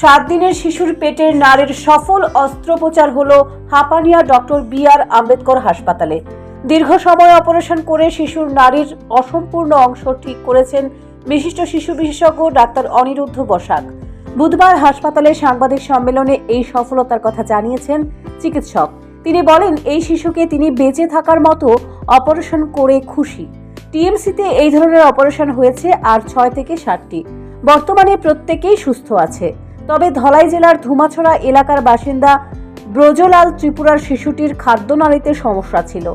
সাত দিনের শিশুর পেটের নারীর সফল অস্ত্রোপচার হল Hapania doctor B R Ambedkar হাসপাতালে। দীর্ঘ সময় অপারেশন করে শিশুর নারীর অসম্পূর্ণ অংশ ঠিক করেছেন বিশিষ্ট শিশু বিশেষজ্ঞ ডাক্তার অনিরুদ্ধ বসাক। বুধবার হাসপাতালে সাংবাদিক সম্মেলনে এই সফলতার কথা জানিয়েছেন চিকিৎসক। তিনি বলেন, এই শিশুকে তিনি বেঁচে থাকার মতো অপারেশন করে খুশি। টিএমসিতে এই ধরনের অপারেশন হয়েছে আর ছয় থেকে ষাটটি বর্তমানে প্রত্যেকেই সুস্থ আছে। তবে ধলাই জেলার ধুমাছড়া এলাকার বাসিন্দা ব্রজলাল ত্রিপুরার শিশুটির খাদ্যনালীতে সমস্যা ছিল।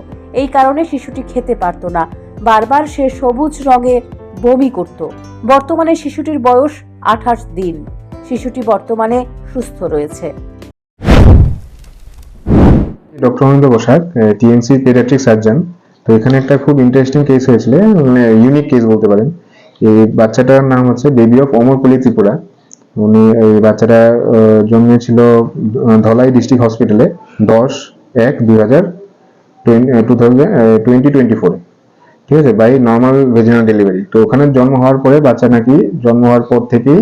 এই কারণে শিশুটি খেতে পারত না। বারবার সে সবুজ রঙে বমি করত। বর্তমানে শিশুটির বয়স আঠাশ দিন। শিশুটি বর্তমানে সুস্থ রয়েছে। Doctor Anindya Basak TMC paediatric surgeon তো এখানে একটা খুব ইন্টারেস্টিং কেস হয়েছিল মানে ইউনিক কেস বলতে পারেন। এই বাচ্চাটার নাম হচ্ছে বেবি অফ অমরপল্লী ত্রিপুরা। উনি এই বাচ্চাটা জন্মেছিল ধলাই ডিস্ট্রিক্ট হসপিটালে দশ এক দুই হাজার টোয়েন্টি টোয়েন্টি ঠিক আছে? বাই নর্মাল ভেজিনাল ডেলিভারি তো ওখানে জন্ম হওয়ার পরে বাচ্চা নাকি জন্ম হওয়ার পর থেকেই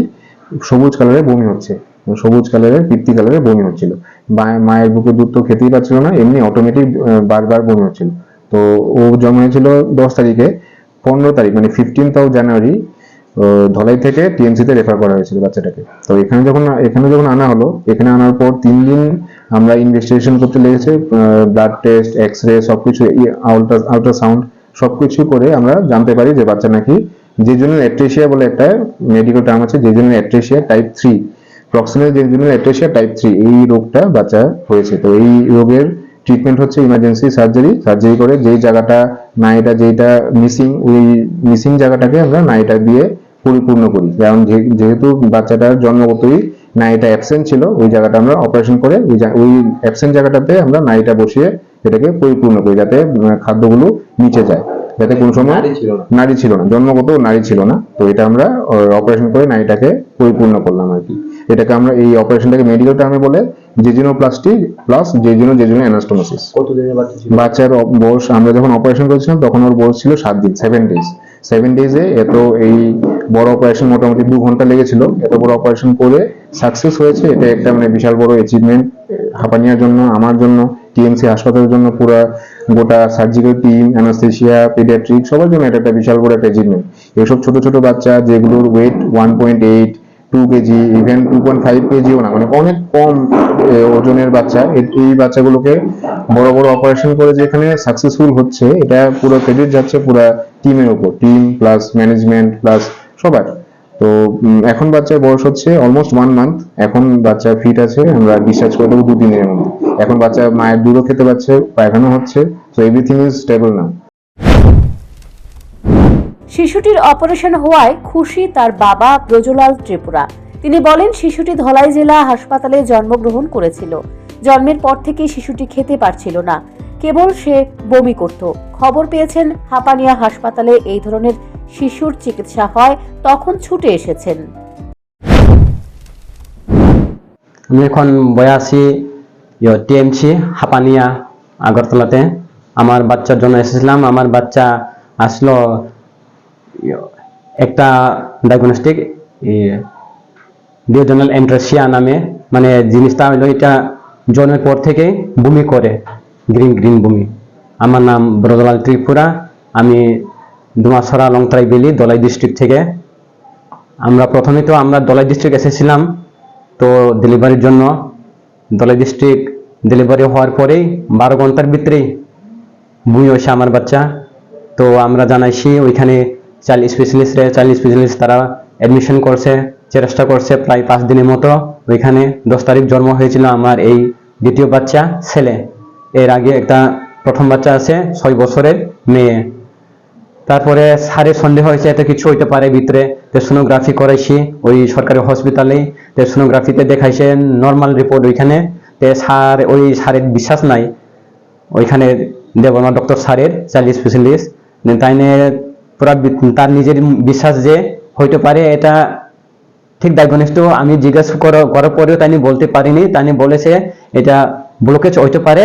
সবুজ কালারের বমি হচ্ছে। সবুজ কালারের পিত্তি কালারের বমি হচ্ছিল। মায়ের বুকে দুধ তো খেতেই পারছিল না, এমনি অটোমেটিক বারবার বমি হচ্ছিল। তো ও জন্ম হয়েছিল দশ তারিখে, পনেরো তারিখ মানে ফিফটিন্থ অফ জানুয়ারি ধলাই থেকে টিএমসিতে রেফার করা হয়েছিল বাচ্চাটাকে। তো এখানে যখন এখানে যখন আনা হলো, এখানে আনার পর তিন দিন আমরা ইনভেস্টিগেশন করতে লেগেছে ব্লাড টেস্ট এক্স রে সবকিছু আল্ট্রা আল্ট্রাসাউন্ড সবকিছু করে আমরা জানতে পারি যে বাচ্চা নাকি যে জন্য অ্যাট্রেশিয়া বলে একটা মেডিকেল টার্ম আছে যে জন্য অ্যাট্রেশিয়া টাইপ থ্রি প্রক্সিমাল যে জন্য অ্যাট্রেশিয়া টাইপ থ্রি এই রোগটা বাচ্চা হয়েছে। তো এই রোগের ট্রিটমেন্ট হচ্ছে ইমার্জেন্সি সার্জারি সার্জারি করে যেই জায়গাটা, নাইটা যেটা মিসিং ওই মিসিং জায়গাটাকে আমরা নাইটা দিয়ে পরিপূর্ণ করি। কারণ যেহেতু বাচ্চাটার জন্মগতই নাইটা অ্যাবসেন্ট ছিল ওই জায়গাটা আমরা অপারেশন করে ওই ওই অ্যাবসেন্ট জায়গাটাতে আমরা নাইটা বসিয়ে এটাকে পরিপূর্ণ করি যাতে খাদ্যগুলো নিচে যায়। যাতে কোনো সময় নাড়ি ছিল না। নারী ছিল না জন্মগত নারী ছিল না। তো এটা আমরা অপারেশন করে নারীটাকে পরিপূর্ণ করলাম আর কি। এটাকে আমরা এই অপারেশনটাকে মেডিকেল টার্মে বলে জেজিনোপ্লাস্টি প্লাস জেজিনো জেজিনো অ্যানাস্টোমোসিস কতদিনের বাচ্চা ছিল? বাচ্চার বয়স আমরা যখন অপারেশন করেছিলাম তখন ওর বয়স ছিল সাত দিন সেভেন ডেজ সেভেন ডেজে এত এই বড় অপারেশন মোটামুটি দু ঘণ্টা লেগেছিল। এত বড় অপারেশন করে সাকসেস হয়েছে। এটা একটা মানে বিশাল বড় অ্যাচিভমেন্ট হাঁপানিয়ার জন্য, আমার জন্য, টিএমসি হাসপাতালের জন্য পুরো গোটা সার্জিক্যাল টিম অ্যানাস্থেশিয়া পেডিয়াট্রিক সবার জন্য এটা একটা বিশাল বড় একটা অ্যাচিভমেন্ট এইসব ছোট ছোট বাচ্চা যেগুলোর weight one point eight two KG even two point five কেজিও না মানে অনেক কম ওজনের বাচ্চা। এই বাচ্চাগুলোকে বড় বড় অপারেশন করে যেখানে সাকসেসফুল হচ্ছে, এটা পুরো ক্রেডিট যাচ্ছে পুরো টিমের উপর। টিম প্লাস ম্যানেজমেন্ট প্লাস সবার। তো এখন বাচ্চার বয়স হচ্ছে অলমোস্ট ওয়ান মান্থ এখন বাচ্চা ফিট আছে, আমরা ডিসচার্জ করে দেবো দু দিনের মধ্যে। এখন বাচ্চা মায়ের দুধও খেতে পারছে পায়খানা হচ্ছে তো এভরিথিং ইজ স্টেবল নাও শিশুটির অপারেশন হওয়ায় খুশি তার বাবা ব্রজলাল ত্রিপুরা। তিনি বলেন, শিশুটি ধলাই জেলা হাসপাতালে জন্মগ্রহণ করেছিল। জন্মের পর থেকেই শিশুটি খেতে পারছিল না। কেবল সে বমি করত। খবর পেয়েছেন হাপানিয়া হাসপাতালে এই ধরনের শিশুর চিকিৎসা হয়, তখন ছুটে এসেছেন। আমি এখন বয়াসি টিএমসি, হাপানিয়া, আগরতলাতে। আমার বাচ্চার জন্য এসেছিলাম। আমার বাচ্চা আসলো একটা ডায়াগনস্টিক ডিওজনাল এন্ট্রেসিয়া নামে। মানে জিনিসটা হলো এটা জন্মের পর থেকে বমি করে গ্রিন গ্রিন বমি। আমার নাম ব্রজলাল ত্রিপুরা। আমি দুমাছড়া লংতরাই বেলি দলাই ডিস্ট্রিক্ট থেকে। আমরা প্রথমে তো আমরা দলাই ডিস্ট্রিক্ট এসেছিলাম, তো ডেলিভারির জন্য। দলাই ডিস্ট্রিক্ট ডেলিভারি হওয়ার পরেই বারো ঘণ্টার ভিতরেই বুই হয়েছে আমার বাচ্চা। তো আমরা জানাইছি ওইখানে চাইল্ড স্পেশালিস্টে চাইল্ড স্পেশালিস্ট তারা অ্যাডমিশন করছে, চেষ্টা করছে প্রায় পাঁচ দিনের মতো। ওইখানে দশ তারিখ জন্ম হয়েছিল আমার এই দ্বিতীয় বাচ্চা, ছেলে। এর আগে একটা প্রথম বাচ্চা আছে, ছয় বছরের মেয়ে। তারপরে স্যারের সন্দেহ হয়েছে এত কিছু হইতে পারে ভিতরে। তো সোনোগ্রাফি করাইছি ওই সরকারি হসপিটালে তো সোনোগ্রাফিতে দেখাইছে নর্মাল রিপোর্ট ওইখানে। তো স্যার, ওই স্যারের বিশ্বাস নাই। ওইখানে দেবনা ডক্টর স্যারের চাইল্ড স্পেশালিস্ট তাই নিয়ে পুরা তার নিজের বিশ্বাস যে হইতে পারে এটা ঠিক ডায়াগনোস তো আমি জিজ্ঞাসা করা- করার পরেও তাই বলতে পারিনি। তাই বলেছে এটা ব্লকেজ হইতে পারে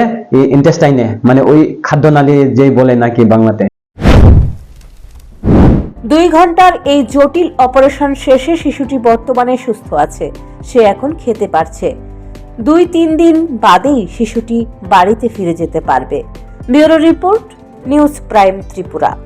ইন্টেস্টাইনে মানে ওই খাদ্যনালী যেই বলে নাকি বাংলাতে। দুই ঘণ্টার এই জটিল অপারেশন শেষে শিশুটি বর্তমানে সুস্থ আছে। সে এখন খেতে পারছে। দুই তিন দিন বাদেই শিশুটি বাড়িতে ফিরে যেতে পারবে। Bureau report, news prime Tripura.